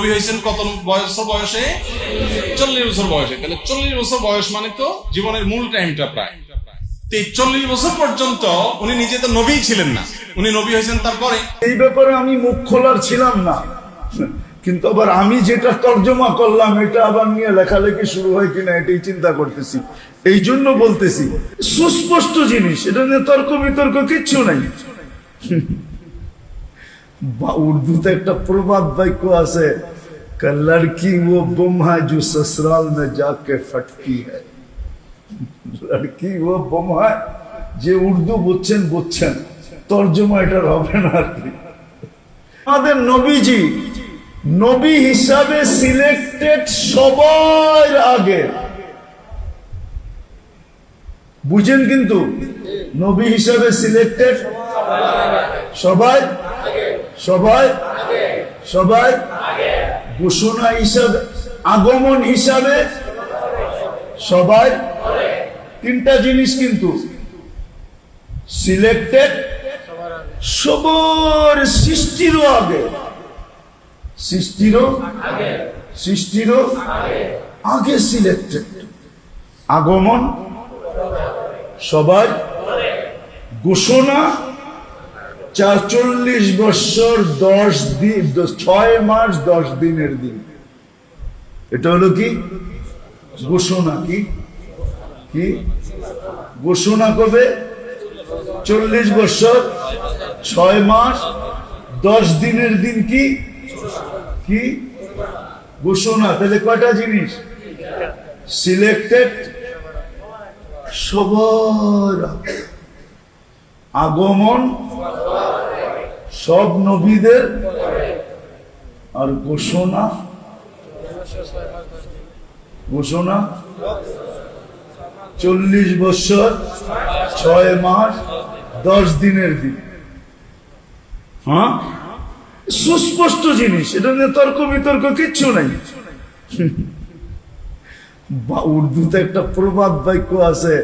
নবী হয়েছেন কত বয়স বয়সে? চল্লিশ বছর বয়সে। তাহলে চল্লিশ বছর বয়স মানে তো জীবনের মূল টাইমটা প্রায়। চল্লিশ বছর পর্যন্ত উনি নিজে তো নবী ছিলেন না। উনি নবী হয়েছেন তারপরে? এই ব্যাপারে আমি মুখ খোলার ছিলাম না। কিন্তু আবার আমি যেটা তর্জমা করলাম, এটা আবার নিয়ে লেখালেখি শুরু হয় কিনা এটাই চিন্তা করতেছি। এই জন্য বলতেছি, সুস্পষ্ট জিনিস, এটা নিয়ে তর্ক বিতর্ক কিচ্ছু নাই। বা উর্দুতে একটা প্রবাদ বাক্য আছে कि लड़की वो बम है जो ससुराल में जाके फटकी है লড়কি ও বম হয় যে উর্দু বুঝছেন বুঝছেন তর্জমা এটার হবে না আর কি আমাদের নবীজি নবী হিসাবে সিলেক্টেড সবার আগে বুঝেন কিন্তু নবী হিসাবে সিলেক্টেড সবাই সবাই সবাই ঘোষণা হিসাবে, আগমন হিসাবে সবাই তিনটা জিনিস কিন্তু। সিলেক্টেড সবর সৃষ্টিরও আগে। সৃষ্টিরও সৃষ্টিরও আগে। সিলেক্টেড আগমন সবাই ঘোষণা চারচল্লিশ বছর, দশ দিন, ছয় মাস, দশ দিনের দিন। এটা হলো কি? ঘোষণা কি? কি? ঘোষণা কবে? চল্লিশ বছর, ছয় মাস, দশ দিনের দিন কি? কি? ঘোষণা। তাহলে কয়টা জিনিস? সিলেক্টেড সবার আগমন সব নবীদের আর ঘোষণা? ঘোষণা? চল্লিশ বছর, ছয় মাস, দশ দিনের দিন। হ্যাঁ? সুস্পষ্ট জিনিস, এটা নিয়ে তর্ক বিতর্ক কিচ্ছু নাই। বা উর্দুতে একটা প্রবাদ বাক্য আছে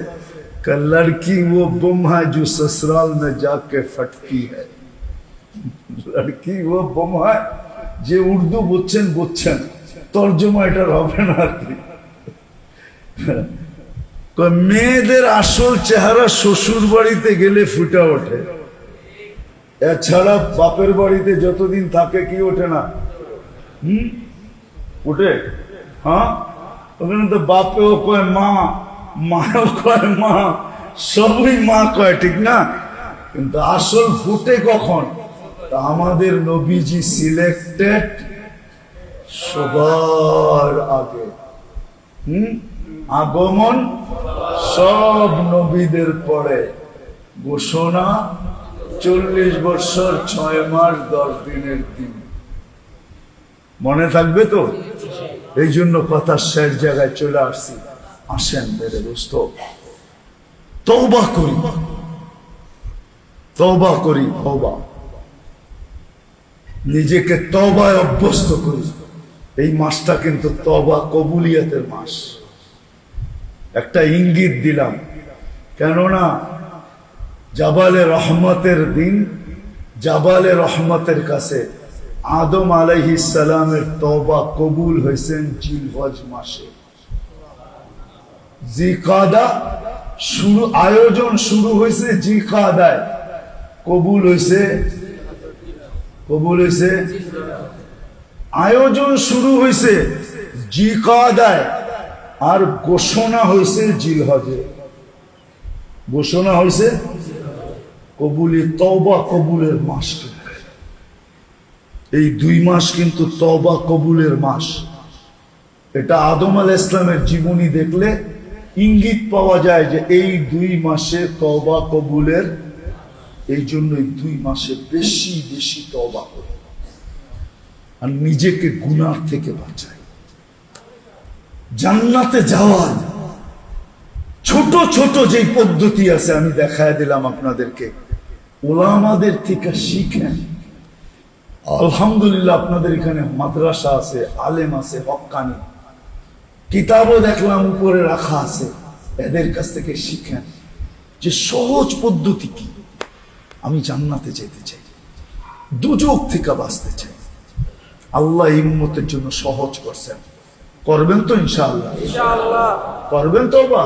লড়কি ও বোমা যে সসরাল মে যাকে ফটকি হ্যাঁ কি ও যে উর্দু বুঝছেন বুঝছেন। তর্জমা এটা হবে না আর কি। মেয়েদের আসল চেহারা শ্বশুর বাড়িতে গেলে ফুটা ওঠে। এছাড়া বাপের বাড়িতে যতদিন থাকে কি ওঠে না? হম? ওঠে? হ্যাঁ? ওখানে তো বাপেও কয় মা মায়ও কয় মা, সবই মা কয়, ঠিক না? কিন্তু আসল ফুটে কখন? আমাদের নবীজি সিলেক্টেড সবার আগে। হুম? আগমন সব নবীদের পরে। ঘোষণা চল্লিশ বছর ছয় মাস দশ দিনের দিন। মনে থাকবে তো? এই জন্য কথা শেষ জায়গায় চলে আসছি। আসেন মেরে দোস্ত। তওবা করি। তওবা করি, তওবা। নিজেকে তবায় অভ্যস্ত করি। এই মাসটা কিন্তু তবা কবুলিয়াতের মাস। একটা ইঙ্গিত দিলাম। কেননা, জাবালে রহমতের দিন, জাবালে রহমতের কাছে আদম আলাইহিস সালামের তবা কবুল হয়েছেন জিলহজ মাসে। জিকাদা শুরু, আয়োজন শুরু হয়েছে জিকাদায়। কবুল হয়েছে কবুল হয়েছে? আয়োজন শুরু হয়েছে জিকাদায়, আর ঘোষণা হয়েছে জিলহজে। ঘোষণা হয়েছে কবুলি তওবা কবুলের মাস এই দুই মাস কিন্তু তওবা কবুলের মাস। এটা আদম আল ইসলামের জীবনী দেখলে ইঙ্গিত পাওয়া যায় যে এই দুই মাসে তওবা কবুলের এই জন্য এই দুই মাসে বেশি বেশি তওবা করি। আর নিজেকে গুনার থেকে বাঁচাই। জান্নাতে যাওয়ার ছোট ছোট যে পদ্ধতি আছে, আমি দেখায় দিলাম আপনাদেরকে। ওলামাদের থেকে শিখেন। আলহামদুলিল্লাহ আপনাদের এখানে মাদ্রাসা আছে, আলেম আছে, হকানি। কিতাবও দেখলাম, উপরে রাখা আছে। এদের কাছ থেকে শিখেন। যে সহজ পদ্ধতি কি? আমি জান্নাতে যেতে চাই। দুযোগ থেকে বাঁচতে চাই। আল্লাহ এই উন্মতের জন্য সহজ করছেন। করবেন তো ইনশাআল্লাহ। করবেন তো বা